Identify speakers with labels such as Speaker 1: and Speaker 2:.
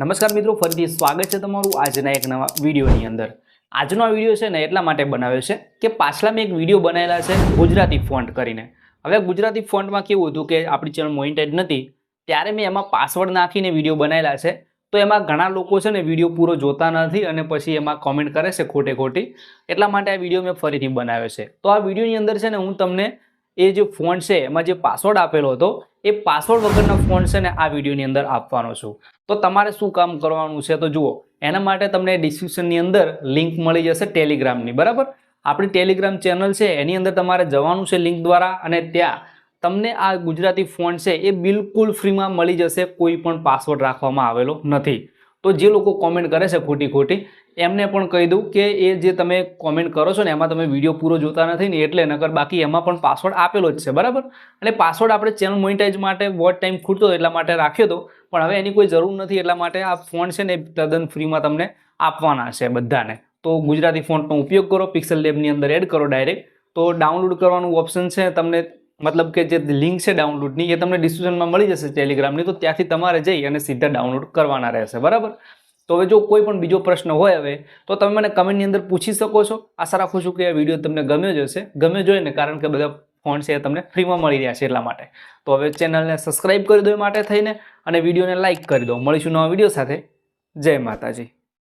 Speaker 1: નમસ્કાર મિત્રો, ફરીથી સ્વાગત છે તમારું આજના એક નવા વિડીયોની અંદર. આજનો આ વીડિયો છે ને એટલા માટે બનાવ્યો છે કે પાછલા મેં એક વીડિયો બનાવેલા છે ગુજરાતી ફોન્ટ કરીને. હવે ગુજરાતી ફોન્ટમાં કેવું હતું કે આપણી ચેનલ મોઇન્ટેડ નથી, ત્યારે મેં એમાં પાસવર્ડ નાખીને વીડિયો બનાવેલા છે. તો એમાં ઘણા લોકો છે ને વીડિયો પૂરો જોતા નથી અને પછી એમાં કોમેન્ટ કરે છે ખોટે ખોટી. એટલા માટે આ વીડિયો મેં ફરીથી બનાવ્યો છે. તો આ વિડીયોની અંદર છે ને હું તમને એ જે ફોન છે, એમાં જે પાસવર્ડ આપેલો હતો, એ પાસવર્ડ વગરનો ફોન છે ને આ વિડીયોની અંદર આપવાનો છું. તો તમારે શું કામ કરવાનું છે તો જુઓ, એના માટે તમને ડિસ્ક્રિપ્શનની અંદર લિંક મળી જશે ટેલિગ્રામની, બરાબર? આપણી ટેલિગ્રામ ચેનલ છે, એની અંદર તમારે જવાનું છે લિંક દ્વારા અને ત્યાં તમને આ ગુજરાતી ફોન છે, એ બિલકુલ ફ્રીમાં મળી જશે, કોઈ પણ પાસવર્ડ રાખવામાં આવેલો નથી. તો જે લોકો કોમેન્ટ કરે છે ખોટી ખોટી, એમને પણ કહી દઉં કે એ જે તમે કોમેન્ટ કરો છો ને, એમાં તમે વીડિયો પૂરો જોતા નથી ને, એટલે નકર બાકી એમાં પણ પાસવર્ડ આપેલો જ છે, બરાબર? અને પાસવર્ડ આપણે ચેનલ મોનિટાઇઝ માટે વોટ ટાઈમ ખૂટતો એટલા માટે રાખ્યો હતો પણ હવે એની કોઈ જરૂર નથી એટલા માટે આ ફોન છે ને તદ્દન ફ્રીમાં તમને આપવાના છે બધાને. તો ગુજરાતી ફોન્ટનો ઉપયોગ કરો પિક્સલ લેબની અંદર એડ કરો ડાયરેક્ટ તો ડાઉનલોડ કરવાનું ઓપ્શન છે, તમને મતલબ કે જે લિંક છે ડાઉનલોડની એ તમને ડિસ્ક્રિપ્શનમાં મળી જશે ટેલિગ્રામની તો ત્યાંથી તમારે જઈ અને સીધા ડાઉનલોડ કરવાના રહેશે. બરાબર? તો હવે જો કોઈ પણ બીજો પ્રશ્ન હોય હવે, તો તમે મને કમેન્ટની અંદર પૂછી શકો છો. આશા રાખું છું કે આ વીડિયો તમને ગમ્યો જ હશે. ગમે જોઈએ ને, કારણ કે બધા ફોન છે એ તમને ફ્રીમાં મળી રહ્યા છે એટલા માટે. તો હવે ચેનલને સબસ્ક્રાઇબ કરી દો એ માટે થઈને અને વિડીયોને લાઇક કરી દો. મળીશું નવા વીડિયો સાથે. જય માતાજી.